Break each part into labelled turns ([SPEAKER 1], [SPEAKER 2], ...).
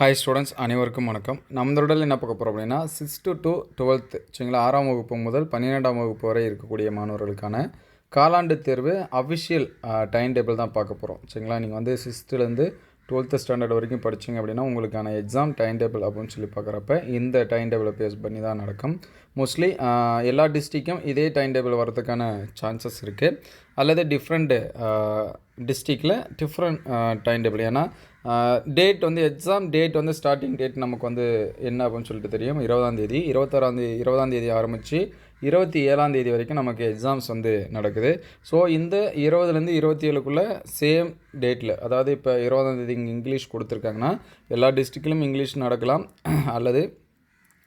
[SPEAKER 1] Hi students அனைவருக்கும் வணக்கம். நம்மளோட என்ன பார்க்க போகிறோம் அப்படின்னா சிக்ஸ்த்து டு டுவெல்த்து சரிங்களா? ஆறாம் வகுப்பு முதல் பன்னிரெண்டாம் வகுப்பு வரை இருக்கக்கூடிய மாணவர்களுக்கான காலாண்டு தேர்வு அஃபிஷியல் டைம் டேபிள் தான் பார்க்க போகிறோம் சரிங்களா? நீங்கள் வந்து சிக்ஸ்த்துலேருந்து டுவெல்த்து ஸ்டாண்டர்ட் வரைக்கும் படிச்சிங்க அப்படின்னா உங்களுக்கான எக்ஸாம் டைம் டேபிள் அப்படின்னு சொல்லி பார்க்குறப்ப இந்த டைம் டேபிளை பேஸ் பண்ணி தான் நடக்கும். மோஸ்ட்லி எல்லா டிஸ்ட்ரிக்கும் இதே டைம் டேபிள் வரதுக்கான சான்சஸ் இருக்குது அல்லது டிஃப்ரெண்ட்டு டிஸ்ட்ரிக்டில் டிஃப்ரெண்ட் டைம் டேபிள் ஏன்னா டேட் வந்து எக்ஸாம் டேட் வந்து ஸ்டார்டிங் டேட் நமக்கு வந்து என்ன அப்படின்னு சொல்லிட்டு தெரியும்? இருபதாந்தேதி இருபத்தாறாந்தேதி இருபதாந்தேதி ஆரம்பித்து இருபத்தி ஏழாம் தேதி வரைக்கும் நமக்கு எக்ஸாம்ஸ் வந்து நடக்குது. ஸோ இந்த இருபதுலேருந்து இருபத்தி ஏழுக்குள்ளே சேம் டேட்டில் அதாவது இப்போ இருபதாம் தேதி இங்கே இங்கிலீஷ் கொடுத்துருக்காங்கன்னா எல்லா டிஸ்ட்ரிக்ட்லையும் இங்கிலீஷ் நடக்கலாம் அல்லது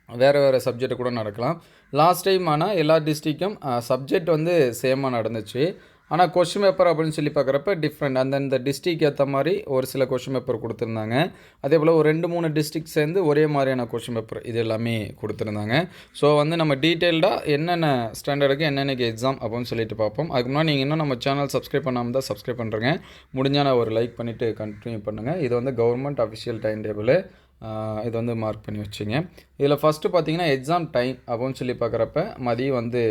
[SPEAKER 1] வேறு வேறு சப்ஜெக்ட் கூட நடக்கலாம். லாஸ்ட் டைம் ஆனால் எல்லா டிஸ்ட்ரிக்கும் சப்ஜெக்ட் வந்து சேமாக நடந்துச்சு. ஆனால் கொஷின் பேப்பர் அப்படின்னு சொல்லி பார்க்குறப்ப டிஃப்ரெண்ட் அந்தந்த டிஸ்ட்ரிக் ஏற்ற மாதிரி ஒரு சில கொஷின் பேப்பர் கொடுத்துருந்தாங்க. அதே போல் ஒரு ரெண்டு மூணு டிஸ்ட்ரிக் சேர்ந்து ஒரே மாதிரியான கொஷின் பேப்பர் இது எல்லாமே கொடுத்துருந்தாங்க. ஸோ வந்து நம்ம டீட்டெயில்டாக என்னென்ன ஸ்டாண்டர்டுக்கு என்னென்னக்கு எக்ஸாம் அப்படின்னு சொல்லிட்டு பார்ப்போம். அதுக்கு முன்னாடி நீங்கள் இன்னும் நம்ம சேனல் சப்ஸ்கிரைப் பண்ணாமல் தான் சப்ஸ்கிரைப் பண்ணுறேங்க முடிஞ்சால் நான் ஒரு லைக் பண்ணிவிட்டு கண்டினியூ பண்ணுங்கள் இது வந்து கவர்மெண்ட் அஃபிஷியல் டைம் டேபிள் இது வந்து மார்க் பண்ணி வச்சுங்க. இதில் ஃபஸ்ட்டு பார்த்தீங்கன்னா எக்ஸாம் டைம் அப்படின்னு சொல்லி பார்க்குறப்ப மதியம் வந்து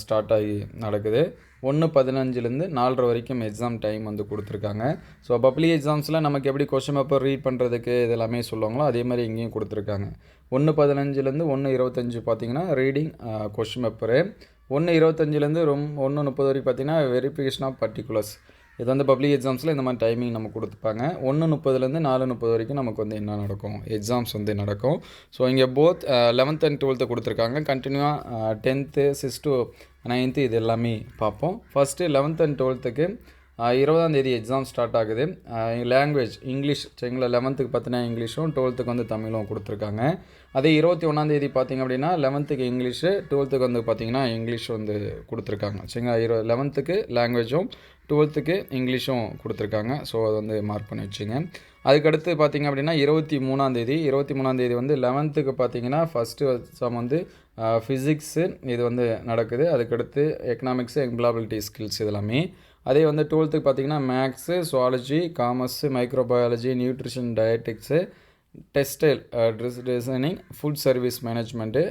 [SPEAKER 1] ஸ்டார்ட் ஆகி நடக்குது. ஒன்று பதினஞ்சுலேருந்து நாலரை வரைக்கும் எக்ஸாம் டைம் வந்து கொடுத்துருக்காங்க. ஸோ பப்ளிக் எக்ஸாம்ஸில் நமக்கு எப்படி கொஷின் பேப்பர் ரீட் பண்ணுறதுக்கு இது எல்லாமே சொல்லுவாங்களோ அதே மாதிரி இங்கேயும் கொடுத்துருக்காங்க. ஒன்று பதினஞ்சுலேருந்து ஒன்று இருபத்தஞ்சு பார்த்தீங்கன்னா ரீடிங் கொஷின் பேப்பரு ஒன்று இருபத்தஞ்சிலேருந்து ரொம்ப ஒன்று முப்பது வரைக்கும் பார்த்தீங்கன்னா வெரிஃபிகேஷன் ஆஃப் பர்டிகுலர்ஸ் இது வந்து பப்ளிக் எக்ஸாம்ஸில் இந்த மாதிரி டைமிங் நம்ம கொடுத்துப்பாங்க. ஒன்று முப்பதுலேருந்து நாலு முப்பது வரைக்கும் நமக்கு வந்து என்ன நடக்கும்? எக்ஸாம்ஸ் வந்து நடக்கும். ஸோ இங்கே போத் லெவன்த் அண்ட் டுவெல்த்து கொடுத்துருக்காங்க. கண்டினியூவாக டென்த்து சிக்ஸ் டு நைன்த்து இது எல்லாமே பார்ப்போம். ஃபஸ்ட்டு லெவன்த் அண்ட் டுவெல்த்துக்கு இருபதாம் தேதி எக்ஸாம் ஸ்டார்ட் ஆகுது. லாங்குவேஜ் இங்கிலீஷ் சரிங்களா லெவன்த்துக்கு பார்த்தீங்கன்னா இங்கிலீஷும் டுவெல்த்துக்கு வந்து தமிழும் கொடுத்துருக்காங்க. அதே இருபத்தி ஒன்றாந்தேதி பார்த்திங்க அப்படின்னா லெவன்த்துக்கு இங்கிலீஷு டுவெல்த்துக்கு வந்து பார்த்திங்கன்னா இங்கிலீஷ் வந்து கொடுத்துருக்காங்க. சரிங்களா? இரு லெவன்த்துக்கு லாங்குவேஜும் டுவெல்த்துக்கு இங்கிலீஷும் கொடுத்துருக்காங்க. ஸோ அதை வந்து மார்க் பண்ணி வச்சுங்க. அதுக்கடுத்து பார்த்திங்க அப்படின்னா இருபத்தி மூணாந்தேதி இருபத்தி மூணாந்தேதி வந்து லெவன்த்துக்கு பார்த்தீங்கன்னா ஃபஸ்ட்டு எக்ஸாம் வந்து ஃபிசிக்ஸு இது வந்து நடக்குது. அதுக்கடுத்து எக்கனாமிக்ஸு எம்ப்ளாபிலிட்டி ஸ்கில்ஸ் இதெல்லாமே. அதே வந்து டுவெல்த்துக்கு பார்த்திங்கன்னா maths zoology commerce microbiology nutrition dietetics textile dress designing food service management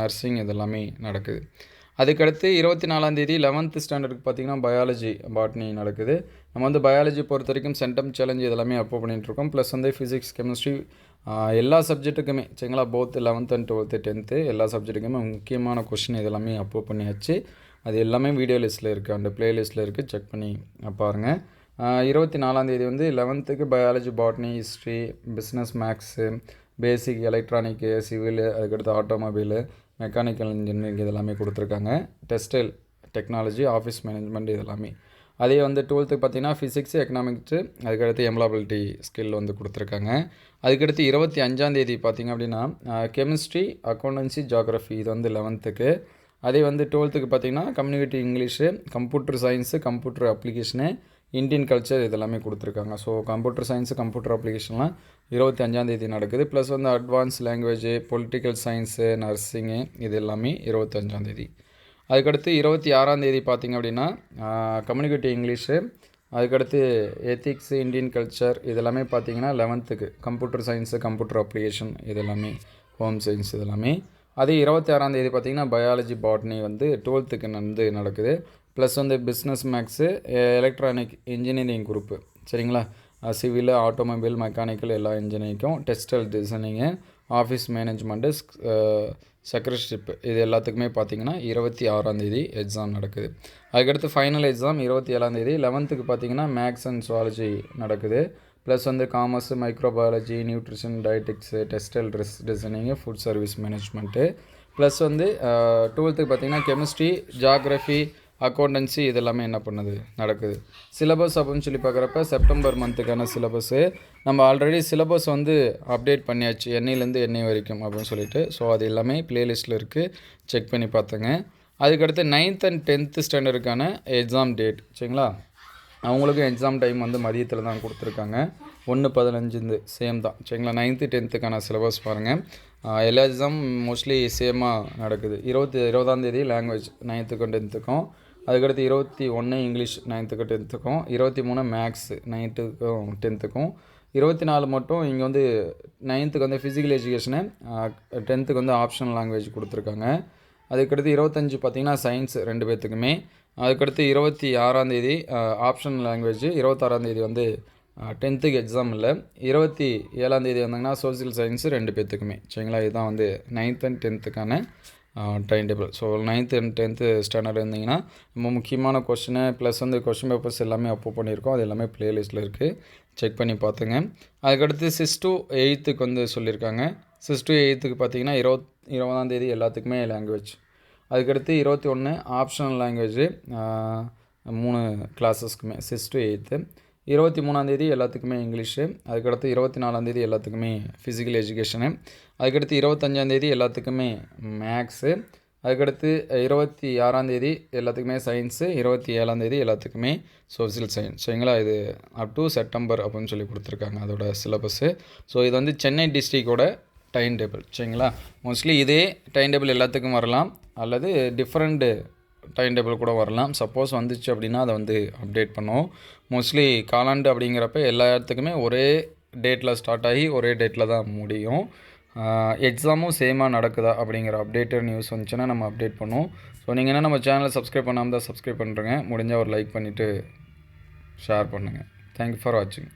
[SPEAKER 1] nursing இதெல்லாமே நடக்குது. அதுக்கடுத்து இருபத்தி நாலாந்தேதி லெவன்த்து ஸ்டாண்டர்டுக்கு பார்த்திங்கன்னா பயாலஜி பாட்னி நடக்குது. நம்ம வந்து பயாலஜி பொறுத்த வரைக்கும் சென்டம் சேலஞ்சு இதெல்லாமே அப்போ பண்ணிகிட்ருக்கோம் ப்ளஸ் வந்து ஃபிசிக்ஸ் கெமிஸ்ட்ரி எல்லா சப்ஜெக்ட்டுக்குமே சரிங்களா? Both eleventh and twelfth tenth எல்லா சப்ஜெக்ட்டுக்குமே முக்கியமான கொஷின் இதெல்லாமே அப்ரூவ் பண்ணியாச்சு. அது எல்லாமே வீடியோ லிஸ்ட்டில் இருக்குது அந்த ப்ளேலிஸ்ட்டில் இருக்குது செக் பண்ணி பாருங்கள் இருபத்தி நாலாந்தேதி வந்து லெவன்த்துக்கு biology botany history business maths basic electronic civil அதுக்கடுத்து ஆட்டோமொபைலு மெக்கானிக்கல் இன்ஜினியரிங் இதெல்லாமே கொடுத்துருக்காங்க. டெக்ஸ்டைல் டெக்னாலஜி ஆஃபீஸ் மேனேஜ்மெண்ட் இதெல்லாமே. அதே வந்து டுவெல்த்துக்கு பார்த்தீங்கன்னா ஃபிசிக்ஸு எக்கனாமிக்ஸு அதுக்கடுத்து எம்ப்ளாபிலிட்டி ஸ்கில் வந்து கொடுத்துருக்காங்க. அதுக்கடுத்து இருபத்தி அஞ்சாந்தேதி பார்த்திங்க அப்படின்னா கெமிஸ்ட்ரி அக்கௌண்டன்சி ஜாகிரஃபி இது வந்து லெவன்த்துக்கு அதே வந்து டுவெல்த்துக்கு பார்த்திங்கன்னா communicative English computer science computer application Indian culture இதெல்லாமே கொடுத்துருக்காங்க. ஸோ கம்ப்யூட்டர் சயின்ஸு கம்ப்யூட்டர் அப்ளிகேஷன்லாம் இருபத்தி அஞ்சாந்தேதி நடக்குது. ப்ளஸ் வந்து advance language political science nursing இது எல்லாமே இருபத்தஞ்சாந்தேதி அதுக்கடுத்து இருபத்தி ஆறாந்தேதி பார்த்திங்க அப்படின்னா கம்யூனிகேட்டிவ் இங்கிலீஷு அதுக்கடுத்து எத்திக்ஸு இந்தியன் கல்ச்சர் இதெல்லாமே பார்த்திங்கன்னா லெவன்த்துக்கு கம்ப்யூட்டர் சயின்ஸு கம்ப்யூட்டர் அப்ளிகேஷன் இதெல்லாமே ஹோம் சயின்ஸ் இதெல்லாமே. அதே இருபத்தி ஆறாந்தேதி பார்த்திங்கன்னா பயாலஜி பாட்னி வந்து டுவெல்த்துக்கு வந்து நடக்குது. ப்ளஸ் வந்து business maths electronic engineering group சரிங்களா? சிவில் ஆட்டோமொபைல் மெக்கானிக்கல் எல்லா இன்ஜினியரிங்கும் textile designing office management secretaryship இது எல்லாத்துக்குமே பார்த்தீங்கன்னா இருபத்தி ஆறாந்தேதி எக்ஸாம் நடக்குது. அதுக்கடுத்து ஃபைனல் எக்ஸாம் இருபத்தி ஏழாந்தேதி லெவன்த்துக்கு பார்த்தீங்கன்னா மேக்ஸ் அண்ட் சுவாலஜி நடக்குது. ப்ளஸ் வந்து commerce microbiology nutrition dietetics textile dress designing food service management plus வந்து டுவெல்த்துக்கு பார்த்தீங்கன்னா கெமிஸ்ட்ரி ஜாக்ரஃபி அக்கௌண்டன்சி இதெல்லாமே என்ன பண்ணுது? நடக்குது. சிலபஸ் அப்படின்னு சொல்லி பார்க்குறப்ப செப்டம்பர் மந்த்துக்கான சிலபஸ்ஸு நம்ம ஆல்ரெடி சிலபஸ் வந்து அப்டேட் பண்ணியாச்சு. எண்ணெயிலேருந்து எண்ணெய் வரைக்கும் அப்படின்னு சொல்லிட்டு. ஸோ அது எல்லாமே ப்ளேலிஸ்ட்டில் இருக்குது செக் பண்ணி பார்த்துங்க அதுக்கடுத்து நைன்த் அண்ட் டென்த்து ஸ்டாண்டர்டுக்கான எக்ஸாம் டேட் சரிங்களா? அவங்களுக்கும் எக்ஸாம் டைம் வந்து மதியத்தில் தான் கொடுத்துருக்காங்க. ஒன்று பதினஞ்சுந்து சேம் தான். சரிங்களா? நைன்த்து டென்த்துக்கான சிலபஸ் பாருங்கள் எல்லா எக்ஸாம் மோஸ்ட்லி சேமாக நடக்குது. இருபத்தி இருபதாந்தேதி லாங்குவேஜ் நைன்த்துக்கும் டென்த்துக்கும் அதுக்கடுத்து இருபத்தி ஒன்று இங்கிலீஷ் நைன்த்துக்கும் டென்த்துக்கும் இருபத்தி மூணு மேக்ஸ் நைன்த்துக்கும் டென்த்துக்கும். இருபத்தி நாலு மட்டும் இங்கே வந்து நைன்த்துக்கு வந்து ஃபிசிக்கல் எஜுகேஷனு டென்த்துக்கு வந்து ஆப்ஷனல் லாங்குவேஜ் கொடுத்துருக்காங்க. அதுக்கடுத்து இருபத்தஞ்சி பார்த்திங்கன்னா சயின்ஸ் ரெண்டு பேர்த்துக்குமே அதுக்கடுத்து இருபத்தி ஆறாந்தேதி ஆப்ஷன் லாங்குவேஜ் இருபத்தாறாந்தேதி வந்து டென்த்துக்கு எக்ஸாம் இல்லை. இருபத்தி ஏழாந்தேதி வந்தாங்கன்னா சோசியல் சயின்ஸு ரெண்டு பேர்த்துக்குமே சரிங்களா? இதுதான் வந்து ninth and டென்த்துக்கான time table so ninth and tenth standard இருந்தீங்கன்னா ரொம்ப முக்கியமான கொஷினு ப்ளஸ் வந்து கொஷின் பேப்பர்ஸ் எல்லாமே அப்போ பண்ணியிருக்கோம். அது எல்லாமே ப்ளேலிஸ்ட்டில் இருக்குது செக் பண்ணி பார்த்துங்க அதுக்கடுத்து சிக்ஸ் டூ எயித்துக்கு வந்து சொல்லியிருக்காங்க. சிக்ஸ் டூ எயித்துக்கு பார்த்தீங்கன்னா இருபத் இருபதாந்தேதி எல்லாத்துக்குமே லாங்குவேஜ் அதுக்கடுத்து இருபத்தி ஒன்று ஆப்ஷனல் லாங்குவேஜ் மூணு கிளாஸஸ்க்குமே சிக்ஸ் டூ எயித்து இருபத்தி மூணாந்தேதி எல்லாத்துக்குமே இங்கிலீஷு அதுக்கடுத்து இருபத்தி நாலாந்தேதி எல்லாத்துக்குமே ஃபிசிக்கல் எஜுகேஷனு அதுக்கடுத்து இருபத்தஞ்சாந்தேதி எல்லாத்துக்குமே மேக்ஸு அதுக்கடுத்து இருபத்தி ஆறாந்தேதி எல்லாத்துக்குமே சயின்ஸு இருபத்தி ஏழாந்தேதி எல்லாத்துக்குமே சோசியல் சயின்ஸ் சரிங்களா இது அப் டு செப்டம்பர் அப்படின்னு சொல்லி கொடுத்துருக்காங்க அதோட சிலபஸ்ஸு ஸோ இது வந்து சென்னை டிஸ்ட்ரிக்டோட டைம் டேபிள் சரிங்களா? மோஸ்ட்லி இதே டைம் டேபிள் எல்லாத்துக்கும் வரலாம். அல்லது டிஃப்ரெண்ட்டு டைம் டேபிள் கூட வரலாம். சப்போஸ் வந்துச்சு அப்படின்னா அதை வந்து அப்டேட் பண்ணுவோம். மோஸ்ட்லி காலாண்டு அப்படிங்கிறப்ப எல்லா இடத்துக்குமே ஒரே டேட்டில் ஸ்டார்ட் ஆகி ஒரே டேட்டில் தான் முடியும். எக்ஸாமும் சேமாக நடக்குதா அப்படிங்கிற அப்டேட்டட் நியூஸ் வந்துச்சுன்னா நம்ம அப்டேட் பண்ணுவோம். ஸோ நீங்கள் என்ன நம்ம சேனலை சப்ஸ்கிரைப் பண்ணாமல் தான் சப்ஸ்கிரைப் பண்ணுறேங்க முடிஞ்சால் ஒரு லைக் பண்ணிவிட்டு ஷேர் பண்ணுங்கள் தேங்க்யூ ஃபார் வாட்சிங்